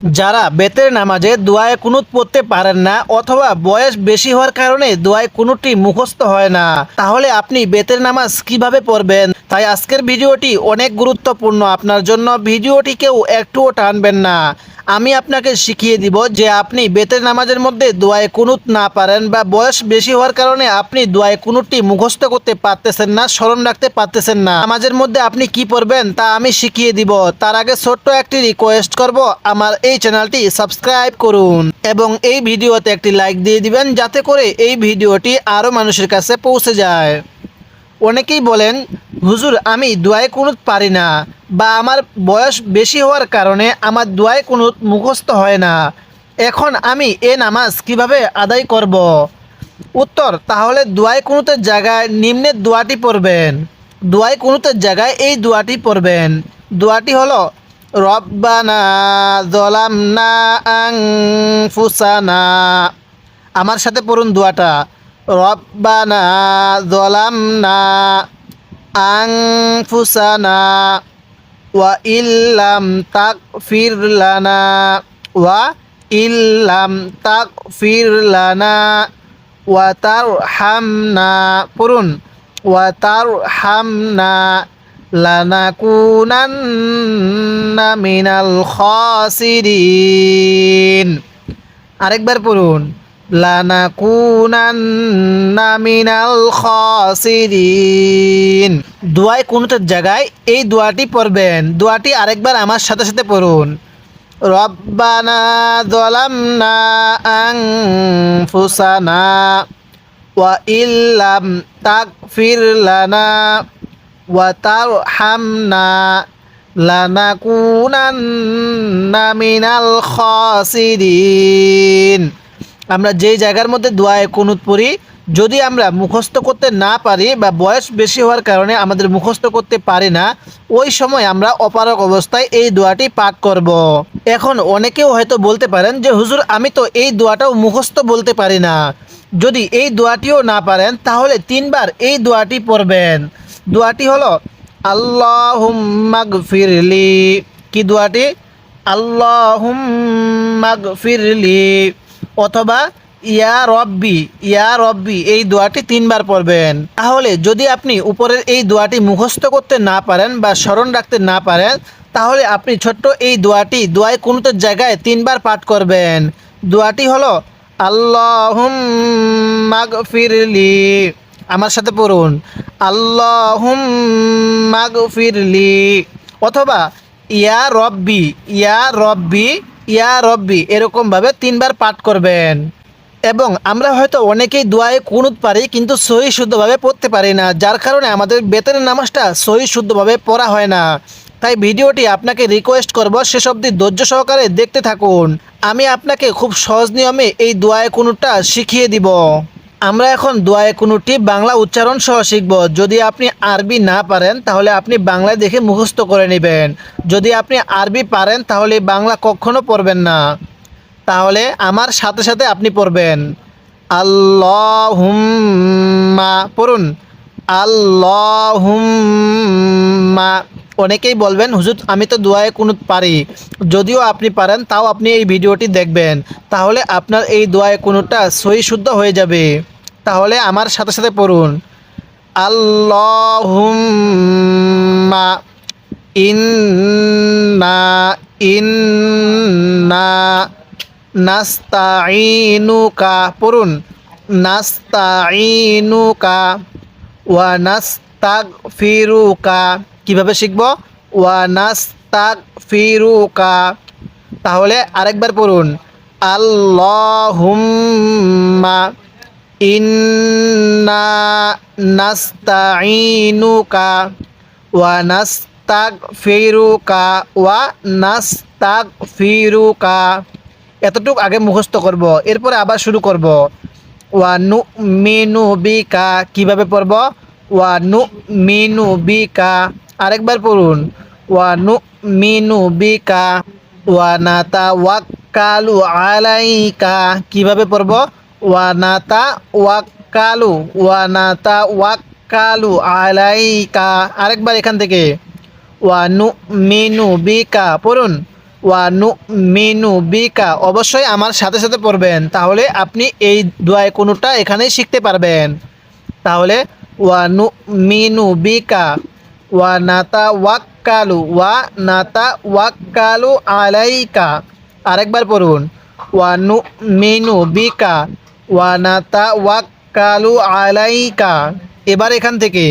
যারা বেতের নামাজে দোয়ায় কুনুত পড়তে পারেন না অথবা বয়স বেশি হওয়ার কারণে দোয়ায় কুনুটি মুখস্থ হয় না, তাহলে আপনি বেতের নামাজ কীভাবে পড়বেন? তাই আজকের ভিডিওটি অনেক গুরুত্বপূর্ণ। আপনার জন্য ভিডিওটি কেউ একটুও টানবেন না। আমি আপনাকে শিখিয়ে দিব যে আপনি বেতের নামাজের মধ্যে দোয়ায় কুনুত না পারেন বা বয়স বেশি হওয়ার কারণে আপনি দোয়ায় কুনুতটি মুখস্থ করতে পারতেছেন না, স্মরণ রাখতে পারতেছেন না। নামাজের মধ্যে আপনি কি পড়বেন তা আমি শিখিয়ে দিব। তার আগে ছোট্ট একটি রিকোয়েস্ট করব আমার এই চ্যানেলটি সাবস্ক্রাইব করুন এবং এই ভিডিওতে একটি লাইক দিয়ে দিবেন যাতে করে এই ভিডিওটি আরও মানুষের কাছে পৌঁছে যায়। অনেকেই বলেন, হুজুর, আমি দোয়ায় কুনুত পারি না বা আমার বয়স বেশি হওয়ার কারণে আমার দোয়ায় কুনুত মুখস্থ হয় না। এখন আমি এ নামাজ কীভাবে আদায় করব। উত্তর, তাহলে দোয়ায় কুনুতের জায়গায় নিম্নের দোয়াটি পড়বেন। দোয়ায় কুনুতের জায়গায় এই দোয়াটি পড়বেন। দোয়াটি হলো, রব্বানা জলামনা ফুসানা আমার সাথে পড়ুন দোয়াটা। রব্বানা জলামনা আংফুসানা ওয়া ইল্লাম তাকফির লানা ওয়া ইল্লাম তাকফির লানা ওয়া তারহামনা, পড়ুন, ওয়া তারহামনা লানাকুনান্না মিনাল খাসিরিন। আরেকবার পড়ুন। লানাকুনান্না মিনাল দোয়ায় কোনটার জায়গায় এই দোয়াটি পড়বেন। দোয়াটি আরেকবার আমার সাথে সাথে পড়ুন। রব্বানা ওয়া ওয়া আমরা যেই জায়গার মধ্যে দোয়ায় কুনুত পড়ি, যদি আমরা মুখস্থ করতে না পারি বা বয়স বেশি হওয়ার কারণে আমাদের মুখস্থ করতে পারি না, ওই সময় আমরা অপারক অবস্থায় এই দোয়াটি পাঠ করব। এখন অনেকেও হয়তো বলতে পারেন যে, হুজুর, আমি তো এই দোয়াটাও মুখস্থ বলতে পারি না। যদি এই দোয়াটিও না পারেন, তাহলে তিনবার এই দোয়াটি পড়বেন। দোয়াটি হলো, আল্লাহুম্মাগফিরলি। কি দোয়াটি? আল্লাহুম্মাগফিরলি। অথবা ইয়া রব্বি ইয়া রব্বি, এই দোয়াটি তিনবার পড়বেন। তাহলে যদি আপনি উপরের এই দোয়াটি মুখস্থ করতে না পারেন বা স্মরণ রাখতে না পারেন, তাহলে আপনি ছোট্ট এই দোয়াটি দোয়ায় কোনোতে জায়গায় তিনবার পাঠ করবেন। দোয়াটি হলো আল্লাহুম আমার সাথে পড়ুন আল্লাহুম অথবা, ইয়া রব্বি। ইয়া রব্বি ইয়া রব্বি, এরকমভাবে তিনবার পাঠ করবেন। এবং আমরা হয়তো অনেকেই দোয়ায় কুনুত পারি, কিন্তু সহি শুদ্ধভাবে পড়তে পারি না। যার কারণে আমাদের বেতনের নামাজটা সহি শুদ্ধভাবে পড়া হয় না। তাই ভিডিওটি আপনাকে রিকোয়েস্ট করব অবধি ধৈর্য সহকারে দেখতে থাকুন। আমি আপনাকে খুব সহজ নিয়মে এই দোয়ায় কুনুটটা শিখিয়ে দিব। আমরা এখন দোয়ায় কুনুটি বাংলা উচ্চারণ সহ শিখব। যদি আপনি আরবি না পারেন, তাহলে আপনি বাংলায় দেখে মুখস্থ করে নেবেন। যদি আপনি আরবি পারেন, তাহলে বাংলা কখনো পড়বেন না। তাহলে আমার সাথে সাথে আপনি পড়বেন। আল্লাহুম্মা, পড়ুন। আল্লাহুম্মা। অনেকেই বলবেন, হুজুর, আমি তো দোয়ায় কুনুত পারি। যদিও আপনি পারেন, তাও আপনি এই ভিডিওটি দেখবেন। তাহলে আপনার এই দোয়ায় কুনুতটা সহি শুদ্ধ হয়ে যাবে। তাহলে আমার সাথে সাথে পড়ুন। আল্লাহুম্মা ইন্না ইন্না নাস্তাইনুকা পড়ুন। নাস্তাইনুকা ওয়া নাস্তাগফিরুকা। কীভাবে শিখব? ওয়া নাস্তাগফিরুকা তাহলে আরেকবার পড়ুন। আল্লাহুম্মা ইন্না নাস্তাইনুকা ওয়া নাস্তাগফিরুকা ওয়া নাস্তাগফিরুকা এতটুক আগে মুখস্থ করব। এরপরে আবার শুরু করব। ওয়া নু মিনু বিকা। কীভাবে পড়ব? ওয়া নু মিনু বিকা। আরেকবার পড়ুন। ওয়া নু মিনু বিকা ওয়া নাতা আলাইকা। কীভাবে পড়ব? ওয়া নাতা ওয়াক্কালু ওয়া নাতা ওয়াক্কালু আলাইকা। আরেকবার এখান থেকে। ওয়া নু মিনু বিকা পড়ুন। ওয়া নু মিনু বিকা অবশ্যই আমার সাথে সাথে পড়বেন। তাহলে আপনি এই দোয়ায় কোনোটা এখানেই শিখতে পারবেন। তাহলে ওয়া নু মিনু বিকা ওয়া নাতা ওয়াক্কালু ওয়া নাতা ওয়াক্কালু আলাইকা আরেকবার পড়ুন। ওয়া নু মিনু বিকা ওয়া নাতা ওয়াক্কালু আলাইকা এবার এখান থেকে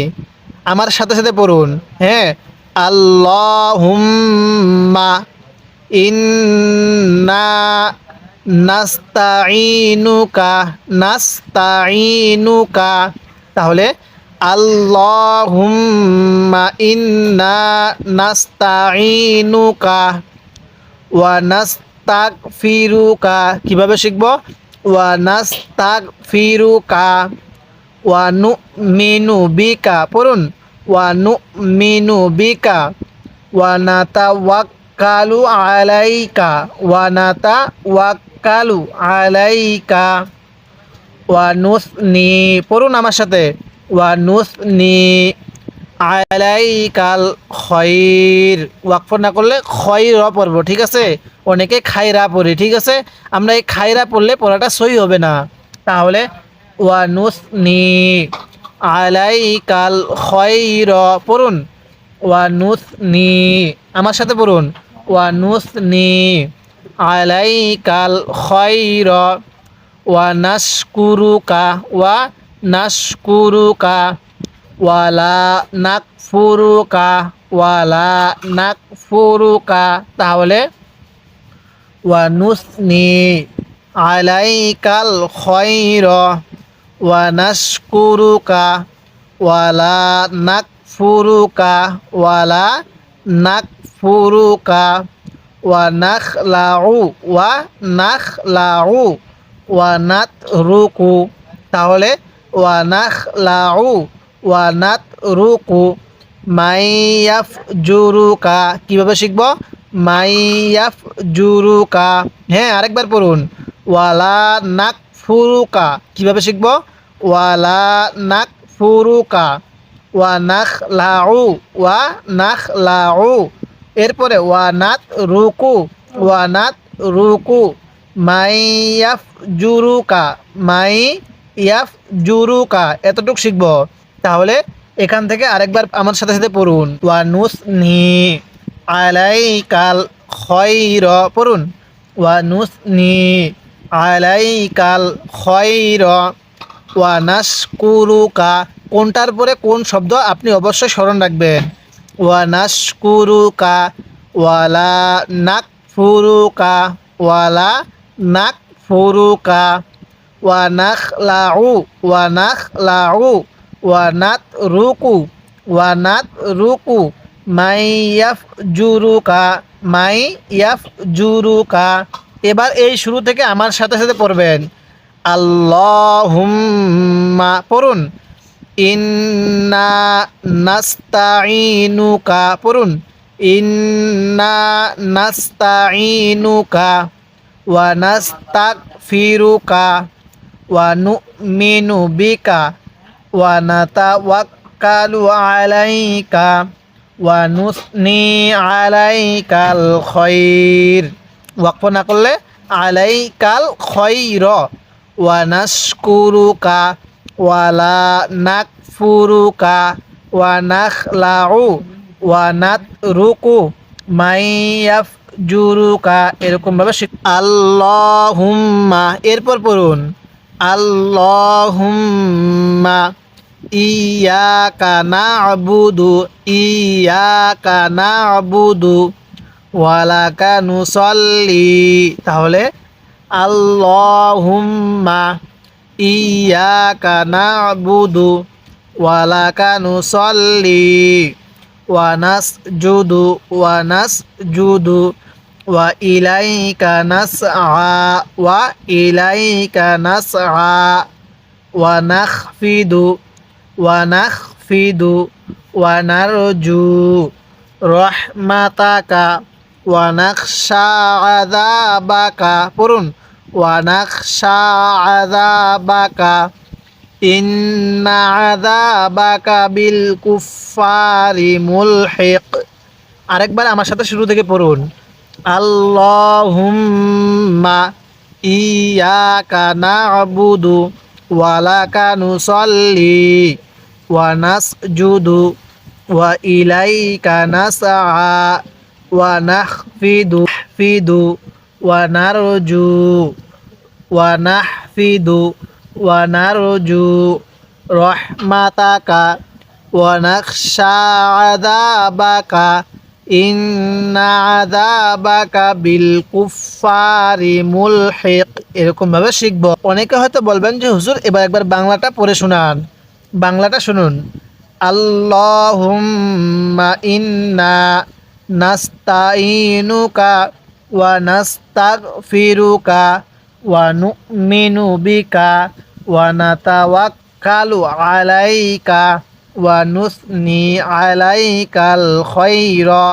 আমার সাথে সাথে পড়ুন। হ্যাঁ আল্লাহুম্মা ইন্না নাস্তাইনুকা নাস্তাইনুকা তাহলে আল্লাহুম্মা ইন্না নাস্তাইনুকা ওয়া নাস্তাগফিরুকা। কীভাবে শিখব? ওয়া নাস্তাগফিরুকা ওয়া নুমিনু বিকা। পড়ুন, ওয়া নুমিনু বিকা। ওয়া নাতাওয়াক্কালু আলাইকা। ওয়া নাতাওয়াক্কালু আলাইকা। ওয়া নুসনি। পড়ুন আমার সাথে। ওয়া নুসনি আলাইকাল খয়র ওয়াকফ না করলে খয়র পড়ব ঠিক আছে? অনেকে খাইরা পড়ি, ঠিক আছে? আমরা এই খাইরা পড়লে পড়াটা সই হবে না। তাহলে ওয়া নুসনি আলাইকাল খয়র পড়ুন। ওয়া নুসনি আমার সাথে পড়ুন। ওয়া নুসনি আলাইকাল খয়র ওয়া নাশকুরুকা ওয়া নাশকুরুকা, ওয়ালা নাকফুরুকা ওয়ালা নাকফুরুকা। তাহলে ওয়া নুসনি আলাইকাল খয়র ওয়া নাশকুরুকা ওয়ালা নাকফুরুকা ওয়ালা নাকফুরুকা। ওয়া নাখলাউ ওয়া নাখলাউ ওয়া নাতরুকু তাহলে ওয়া নাখলাউ ওয়া নাতরুকু মাইয়াফ জুরুকা কীভাবে শিখব? মাইয়াফ জুরুকা হ্যাঁ আরেকবার পড়ুন। ওয়ালা নাক ফুরুকা কীভাবে শিখব? ওয়ালা নাক ফুরুকা ওয়া নাখ লাউ ওয়া নাখ লাউ এরপরে ওয়া নাত রুকু ওয়া নাত রুকু মাই ইয়াফ জুরুকা মাই ইয়াফ জুরুকা, এতটুক শিখব। তাহলে এখান থেকে আরেকবার আমার সাথে সাথে পড়ুন। ওয়া নুস নি আলাইকাল খয়র পড়ুন। ওয়া নুস নি আলাইকাল খয়র ওয়া নাশকুরুকা কোনটার পরে কোন শব্দ আপনি অবশ্যই স্মরণ রাখবেন। ওয়া নাশকুরুকা ওয়ালা নাক ফুরুকা ওয়ালা নাক ফুরুকা ওয়া নাখ লাউ ওয়া নাখ লাউ ওয়া নাত রুকু ওয়া নাত রুকু মাই ইয়াফ জুরুকা মাই ইয়াফ জুরুকা এবার এই শুরু থেকে আমার সাথে সাথে পড়বেন। আল্লাহুম্মা পড়ুন। ইন্না নাস্তাইনুকা পড়ুন। ইন্না নাস্তাইনুকা ওয়া নাস্তাগফিরুকা। ওয়া নাতাওয়াক্কালু আলাইকা ওয়া নুসনি আলাইকাল খৈর ওয়াকফ না করলে আলাইকাল খৈর ওয়া নাশকুরুকা ওয়ালা নাকফুরুকা ওয়া নাখলাউ ওয়া নাতরুকু মাইয়াফ জুরুকা এরকমভাবে শিখ এরপর পড়ুন। আল্লাহুম্মা ইয়াকা না'বুদু ইয়াকা না'বুদু ওয়ালাকা নুসল্লি। তাহলে আল্লাহুম্মা ইয়াকা না'বুদু ওয়ালাকা নুসল্লি ওয়া নাসজুদু। ওয়া ইলাইকা নাসআ, ওয়া ইলাইকা নাসআ, ওয়া নাখফিদু ওয়া নাখফিদু, ওয়া নারজু রহমাতাকা, ওয়া পড়ুন, ওয়া নাখশা আযাবাকা, ইন্না আযাবাকা বিল কুফফারি আরেকবার আমার সাথে শুরু থেকে পড়ুন। আল্লাহুম্মা ইয়াকা না'বুদু ওয়া লাকা নুসাল্লি ওয়া নাসজুদু ওয়া ইলাইকা নাসআ ওয়া নাহফিদু ফিদু ওয়া নারজু ওয়া নাহফিদু ওয়া নারজু রহমাতাকা ওয়া নাখশা আযাবাকা এরকম ভাবে শিখব। অনেকে হয়তো বলবেন যে, হুজুর, এবার একবার বাংলাটা পড়ে শোনান। বাংলাটা শুনুন। আল্লাহুম্মা ইন্না নাস্তাইনুকা ওয়া নাস্তাগফিরুকা ওয়া নু'মিনু বিকা ওয়া নাতাওয়াক্কালু আলাইকা ওয়া নুসনি আলাইকাল খায়রা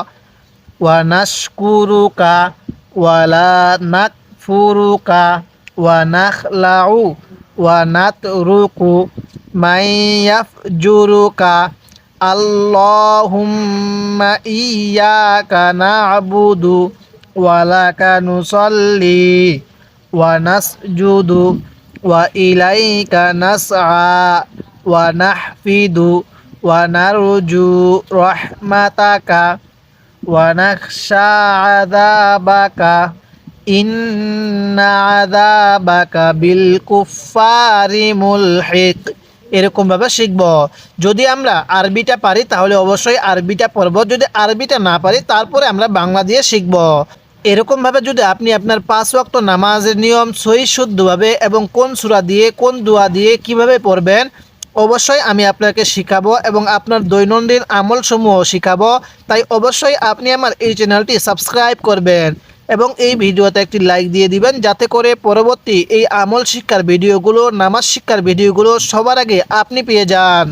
ওয়া নাশকুরুকা ওয়া লা নাকফুরুকা ওয়া নাখলাউ ওয়া নাতরুকু মান ইয়াফজুরুকা আল্লাহুম্মা ইyyaka না'বুদু ওয়া লাকা নুসাল্লি ওয়া নাসজুদু ওয়া ইলাইকা নাসআ ওয়া নাহফিদু ওয়া নারজু রহমাতাকা ওয়া নাখশা আযাবাকা ইন্না আযাবাকা বিল কুফফারি মুলহিক এরকম ভাবে শিখব। যদি আমরা আরবিটা পারি, তাহলে অবশ্যই আরবিটা পড়ব। যদি আরবিটা না পারি, তারপরে আমরা বাংলা দিয়ে শিখব। এরকম ভাবে যদি আপনি আপনার পাঁচ ওয়াক্ত নামাজের নিয়ম সহি শুদ্ধভাবে এবং কোন সূরা দিয়ে, কোন দোয়া দিয়ে কীভাবে পড়বেন অবশ্যই আমি আপনাকে শিখাবো এবং আপনার দৈনন্দিন আমলসমূহ শিখাবো। তাই অবশ্যই আপনি আমার এই চ্যানেলটি সাবস্ক্রাইব করবেন এবং এই ভিডিওতে একটি লাইক দিয়ে দিবেন যাতে করে পরবর্তী এই আমল শিক্ষার ভিডিওগুলো, নামাজ শিক্ষার ভিডিওগুলো সবার আগে আপনি পেয়ে যান।